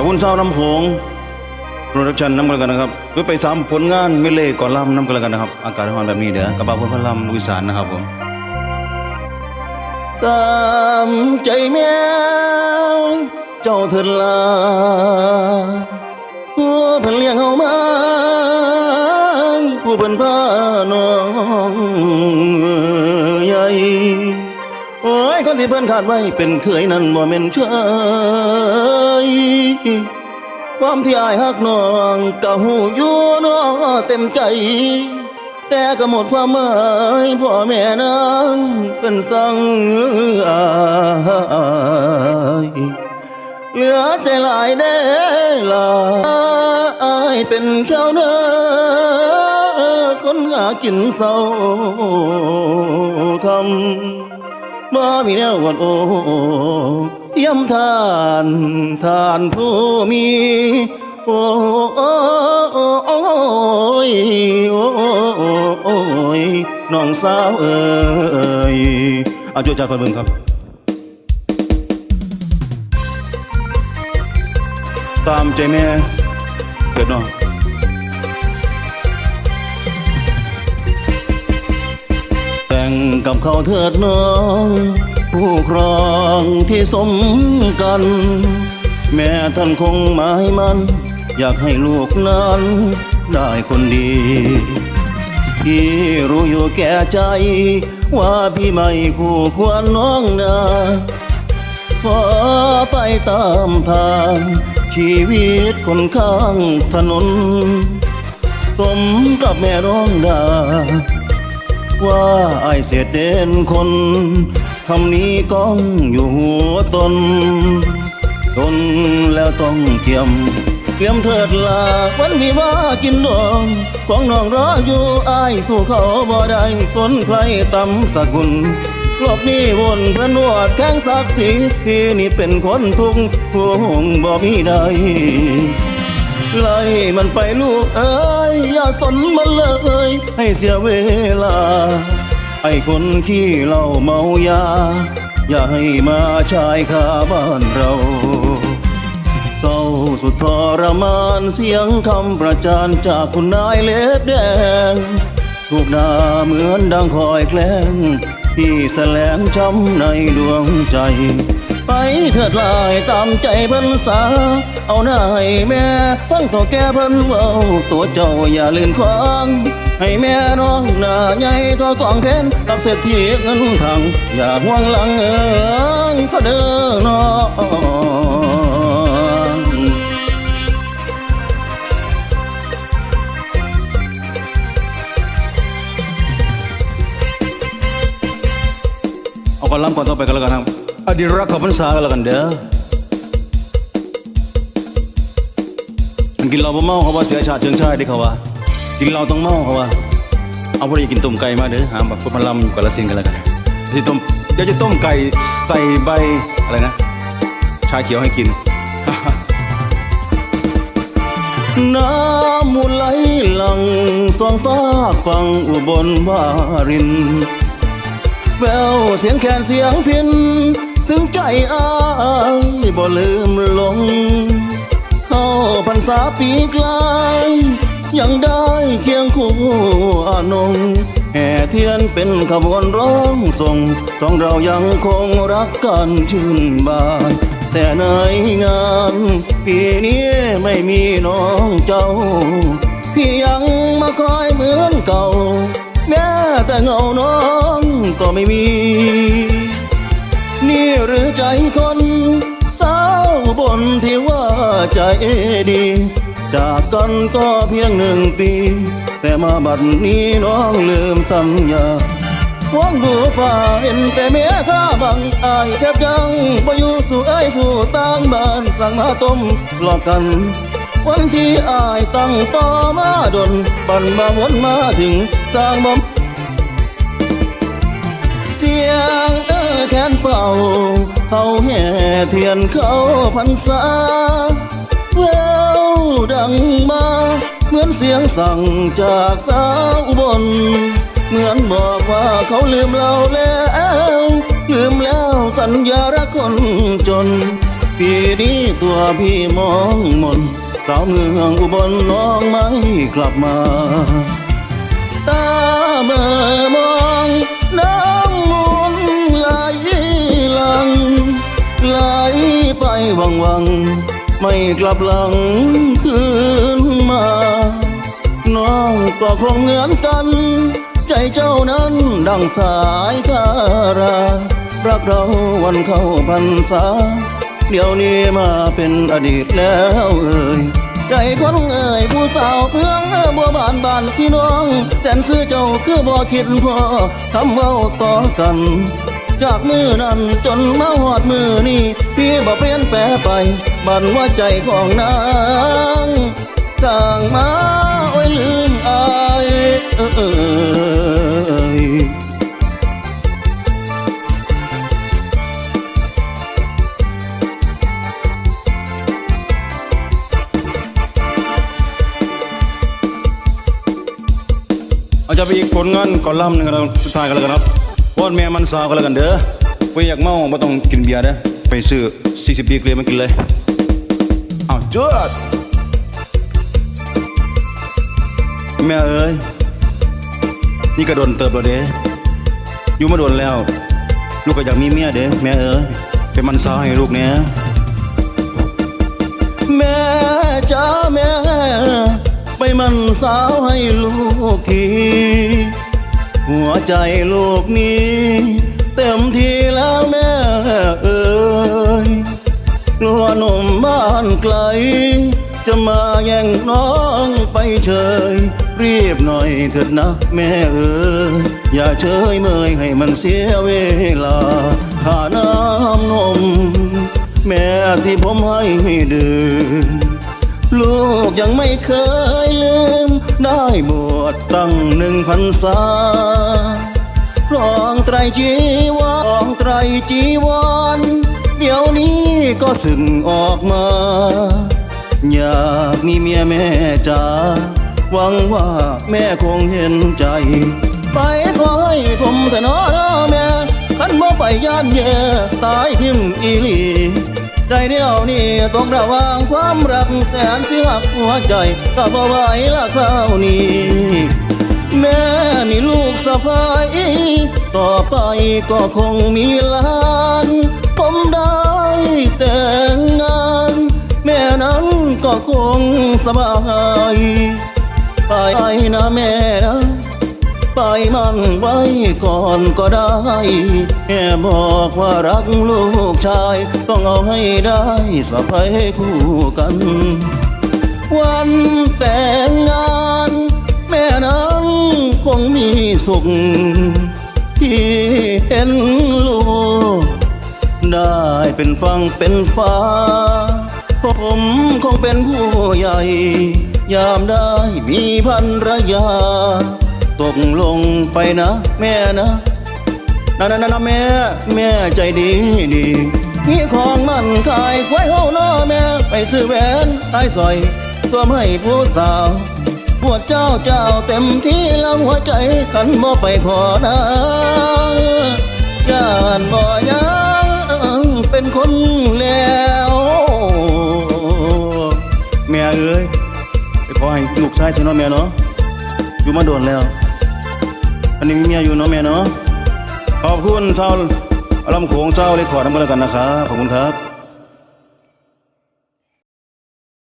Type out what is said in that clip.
ขอบคุณเศร้าน้ำโขงโปรดักชันน้ำกันแล้วกันนะครับเพื่อไปซ้ำผลงานไม่เล่ก่อนล่ำน้ำกันแล้วกันนะครับ อากาศร้อนแบบนี้เดี๋ยวกระบะพลพลัมลุยสานนะครับผมตามใจแม่เจ้าเถิดลาผู้เพิ่นเลี้ยงเฮามาผู้เพิ่นพาน้องใหญ่โอ้ยคนที่เพิ่นขาดไว้เป็นเคยนั้นบ่แม่นเชย ความที่อายฮักน้องก็หูอยู่น้อเต็มใจ แต่ก็หมดความหมายพ่อแม่นั้นเป็นสังอายเหลือใจหลายได้ลาอายเป็นชาวนาคนหากินเศร้าคำบ่มีแนวกอดโอ เยี่ยมทานทานผู้มีโอ้โอ้ยโอ้ยน้องสาวเอ้ยอาจุจัดฟันเบิ่งครับ ตามใจแม่เกิดเนาะแต่งกับเขาเถิดน้อง ผู้ครองที่สมกัน แม่ท่านคงหมายมัน อยากให้ลูกนั้น ได้คนดีพี่รู้อยู่แก่ใจ ว่าพี่ไม่คู่ควรน้องนาขอไปตามทาง ชีวิตคนข้างถนน สมกับแม่ร้องดา ว่าไอายเสียเด่นคนคำนี้ก้องอยู่หัวตนทนแล้วต้องเทียมเตรียมเถิดลาวันมีว่ากินดองของน้องรออยู่อายสู้เขาบ่ได้คนใครตำสกุลหลบนี้วนเพื่อนวดแข้งสักสีพี่นี่เป็นคนทุกข์ผู้หงบ่มีใด ไล่มันไปลูกเอ้ยอย่าสนมันเลย ให้เสียเวลา ไอ้คนขี้เหล้าเมายา อย่าให้มาชายคาบ้านเราเศร้าสุดทรมานเสียงคำประจานจากคุณนายเล็บแดงถูกด่าเหมือนดังคอยแกล้งพี่แสลงช้ำในดวงใจ ไปเถิดลายตามใจเพิ่นสา เอาหน้าให้แม่ฟังตัวแกเพิ่นเว้าตัวเจ้าอย่าลืนควางให้แม่น้องหน้าใหญ่ทอกองเพนกับเศรษฐีเงินทางอย่าห่วงหลังเอิงเท่าเด้อน้องเอาก่อนล้ำก่อนต่อไปกันแล้วกันครับ อดีรักกับพรรษากันแล้วกันเด้อมันกินเหล้าบ่เมาเขาว่าเสียชาติเชิงชายได้เขาว่ากินเหล้าต้องเมาเขาว่าเอาพอดีกินต้มไก่มาเด้อหาแบบพุทธลำกับละสินกันแล้วกันที่ต้มเดี๋ยวจะต้มไก่ใส่ใบอะไรนะ ชาเขียวให้กินน้ำมูลไหลหลังสองฟ้าฟังอุบลวาริน แววเสียงแคนเสียงพิน ถึงใจอ้ายบ่ลืมลง เข้าพรรษาปีกลายยังได้เคียงคู่อานงแห่เทียนเป็นขบวนร้องส่งสองเรายังคงรักกันชื่นบาน แต่ในงาน ปีนี้ไม่มีน้องเจ้า พี่ยังมาคอยเหมือนเก่า แม้แต่เงาน้องก็ไม่มี ใจดี จากกันก็เพียงหนึ่งปี แต่มาบัดนี้น้องลืมสัญญาหวงดูฝ่าเห็นแต่เมียข้าบังอายแทบยังบ่อยู่สู่ไอ้ายสู่ต่างบ้านสั่งมาต้มหลอกกัน วันที่อายตั้งต่อมาดน ปั่นมาวนมาถึงสร้างบ่มเสียงเออแคนเป่าเขาแห่เทียนเขาพันษา งมา เหมือนเสียงสั่งจากสาวอุบล เหมือนบอกว่าเขาลืมเราแล้ว ลืมแล้วสัญญารักคนจน ปีนี้ตัวพี่มองมนสาวเมืองอุบลน้องไม่กลับมา ตาเมื่อมองน้ำมุนไหลลังไหลไปวังวัง ไม่กลับหลังคืนมา น้องก็คงเหมือนกัน ใจเจ้านั้นดังสายทารารักเราวันเข้าพรรษา เดี๋ยวนี้มาเป็นอดีตแล้วเอ่ยใจคนเอ่ยผู้สาวเพื่องบัวบานบานพี่น้องแต่นซื้อเจ้าคือบ่คิดพอคำเว้าต่อกัน จากมือนั้นจนมาหอดมือนี้พี่บ่เปลี่ยนแปลไปบันว่าใจของนางสร้างมาไว้ลืมอายเออาจะไปอีกผลงานก่อนล่ำหนึ่งกันสุดท้ายกันแล้วกันครับ อนแม่มันสาวกันแล้วกันเด้อไปอยากเมาไม่ต้องกินเบียร์เด้อไปซื้อ40ปีเกลียมากินเลยเอาจวดแม่เอ้ยนี่ก็โดนเติบแล้วเด้อยู่มาโดนแล้ว ลูกก็อยากมีเมียเด้แม่เอ้ยเป็นมันสาวให้ลูกเนี้ยแม่จ้าแม่ไปมันสาวให้ลูกที หัวใจลูกนี้ เต็มทีแล้วแม่เอ้ยลัวหนุ่มบ้านไกล จะมาแย่งน้องไปเฉยรีบหน่อยเถิดนะแม่เอ้ยอย่าเฉยเมยให้มันเสียเวลาหาน้ำนม แม่ที่ผมให้ดื่มลูกยังไม่เคยลืม ได้บวชตั้งหนึ่งพรรษาครองไตรจีวรครองไตรจีวร เดี๋ยวนี้ก็สึงออกมา อยากมีเมียแม่จ๋าหวังว่าแม่คงเห็นใจ ไปขอให้ผมแต่น้อแม่ขันบ่ไปย่านแย่ตายทิมอีหลี ใจเดียวนี่ตกระว่างความรักแสนที่หักหัวใจก็บ่ไหวละคราวนี้แม่มีลูกสะพ้ายต่อไปก็คงมีหลาน ผมได้แต่งงาน แม่นั้นก็คงสบาย ไปนะแม่นะ ไปมันไว้ก่อนก็ได้แค่บอกว่ารักลูกชาย ต้องเอาให้ได้สะพายคู่กัน วันแต่งงาน แม่นั้นคงมีสุข ที่เห็นลูก ได้เป็นฟังเป็นฟ้า ผมคงเป็นผู้ใหญ่ ยามได้มีพันรยา ตกลงไปนะ แม่นะนะนะนะนแม่ แม่ใจดีดีมีของมันขายควายเฮาน้อแม่ ไปซื้อแหวนตายสอย ตัวให้ผู้สาวปวดเจ้าเจ้าเต็มที่แล้วหัวใจกันบ่ไปขอนะย่านบ่ยังเป็นคนแล้ว แม่เอ้ยไปขอให้ลูกชายฉันเนาะแม่เนาะอยู่มาโดนแล้ว อันนี้มีเมียอยู่เนาะแม่เนาะขอบคุณชาวลำโขงชาวเลยขอดน้ำกันแล้วกันนะครับขอบคุณครับ